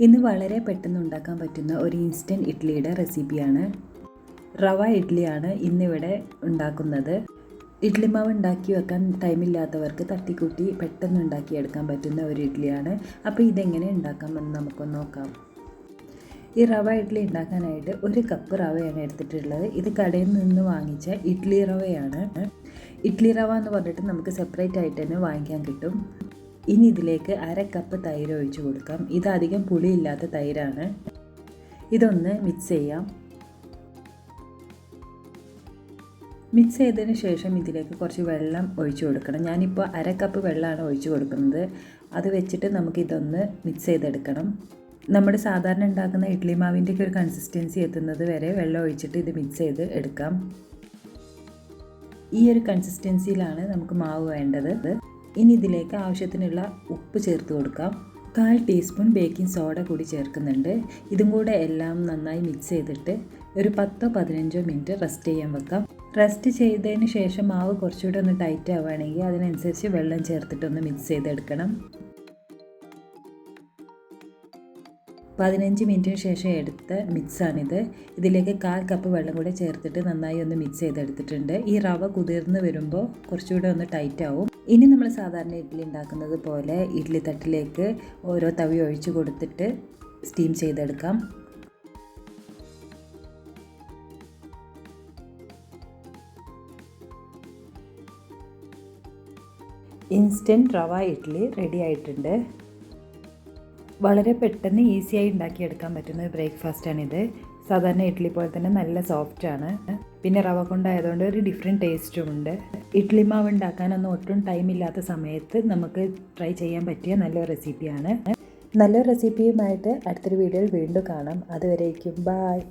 ഇന്ന് വളരെ പെട്ടെന്ന് ഉണ്ടാക്കാൻ പറ്റുന്ന ഒരു ഇൻസ്റ്റന്റ് ഇഡ്ഡലിയുടെ റെസിപ്പിയാണ് റവ ഇഡ്ഡലിയാണ് ഇന്നിവിടെ ഉണ്ടാക്കുന്നത്. ഇഡ്ഡലി മാവ് ഉണ്ടാക്കി വെക്കാൻ ടൈമില്ലാത്തവർക്ക് തട്ടിക്കൂട്ടി പെട്ടെന്ന് ഉണ്ടാക്കിയെടുക്കാൻ പറ്റുന്ന ഒരു ഇഡ്ഡലിയാണ് അപ്പോൾ ഇതെങ്ങനെ ഉണ്ടാക്കാമെന്ന് നമുക്കൊന്ന് നോക്കാം. ഈ റവ ഇഡ്ഡലി ഉണ്ടാക്കാനായിട്ട് ഒരു കപ്പ് റവയാണ് എടുത്തിട്ടുള്ളത്. ഇത് കടയിൽ നിന്ന് വാങ്ങിച്ച ഇഡ്ഡലി റവയാണ്. ഇഡ്ഡലി റവ എന്ന് പറഞ്ഞിട്ട് നമുക്ക് സെപ്പറേറ്റ് ആയിട്ട് തന്നെ വാങ്ങിക്കാൻ കിട്ടും. ഇനി ഇതിലേക്ക് അര കപ്പ് തൈര് ഒഴിച്ച് കൊടുക്കാം. ഇത് അധികം പുളിയില്ലാത്ത തൈരാണ്. ഇതൊന്ന് മിക്സ് ചെയ്യാം. മിക്സ് ചെയ്തതിന് ശേഷം ഇതിലേക്ക് കുറച്ച് വെള്ളം ഒഴിച്ചു കൊടുക്കണം. ഞാനിപ്പോൾ അര കപ്പ് വെള്ളമാണ് ഒഴിച്ചു കൊടുക്കുന്നത്. അത് വെച്ചിട്ട് നമുക്ക് ഇതൊന്ന് മിക്സ് ചെയ്തെടുക്കണം. നമ്മൾ സാധാരണ ഉണ്ടാക്കുന്ന ഇഡ്ലി മാവിന്റെയൊക്കെ ഒരു കൺസിസ്റ്റൻസി എത്തുന്നത് വരെ വെള്ളം ഒഴിച്ചിട്ട് ഇത് മിക്സ് ചെയ്ത് എടുക്കാം. ഈ ഒരു കൺസിസ്റ്റൻസിയിലാണ് നമുക്ക് മാവ് വേണ്ടത്. ഇനി ഇതിലേക്ക് ആവശ്യത്തിനുള്ള ഉപ്പ് ചേർത്ത് കൊടുക്കാം. കാൽ ടീസ്പൂൺ ബേക്കിംഗ് സോഡ കൂടി ചേർക്കുന്നുണ്ട്. ഇതും കൂടെ എല്ലാം നന്നായി മിക്സ് ചെയ്തിട്ട് ഒരു പത്തോ പതിനഞ്ചോ മിനിറ്റ് റെസ്റ്റ് ചെയ്യാൻ വെക്കാം. റെസ്റ്റ് ചെയ്തതിന് ശേഷം മാവ് കുറച്ചുകൂടെ ഒന്ന് ടൈറ്റ് ആവുകയാണെങ്കിൽ അതിനനുസരിച്ച് വെള്ളം ചേർത്തിട്ടൊന്ന് മിക്സ് ചെയ്തെടുക്കണം. പതിനഞ്ച് മിനിറ്റിന് ശേഷം എടുത്ത മിക്സാണിത്. ഇതിലേക്ക് കാൽ കപ്പ് വെള്ളം കൂടെ ചേർത്തിട്ട് നന്നായി ഒന്ന് മിക്സ് ചെയ്തെടുത്തിട്ടുണ്ട്. ഈ റവ കുതിർന്ന് വരുമ്പോൾ കുറച്ചുകൂടെ ഒന്ന് ടൈറ്റ് ആവും. ഇനി നമ്മൾ സാധാരണ ഇഡ്ഡലി ഉണ്ടാക്കുന്നത് പോലെ ഇഡ്ഡലി തട്ടിലേക്ക് ഓരോ തവി ഒഴിച്ച് കൊടുത്തിട്ട് സ്റ്റീം ചെയ്തെടുക്കാം. ഇൻസ്റ്റന്റ് റവ ഇഡ്ഡലി റെഡി ആയിട്ടുണ്ട്. വളരെ പെട്ടെന്ന് ഈസിയായി ഉണ്ടാക്കിയെടുക്കാൻ പറ്റുന്ന ഒരു ബ്രേക്ക്ഫാസ്റ്റാണിത് സാധാരണ ഇഡ്ഡലി പോലെ തന്നെ നല്ല സോഫ്റ്റാണ് പിന്നെ റവ കൊണ്ടായതുകൊണ്ട് ഒരു ഡിഫറെന്റ് ടേസ്റ്റും ഉണ്ട്. ഇഡ്ഡലി മാവ് ഉണ്ടാക്കാനൊന്നും ഒട്ടും ടൈം ഇല്ലാത്ത സമയത്ത് നമുക്ക് ട്രൈ ചെയ്യാൻ പറ്റിയ നല്ല റെസിപ്പിയാണ് നല്ല റെസിപ്പിയുമായിട്ട് അടുത്തൊരു വീഡിയോയിൽ വീണ്ടും കാണാം. അതുവരേക്കും ബായ്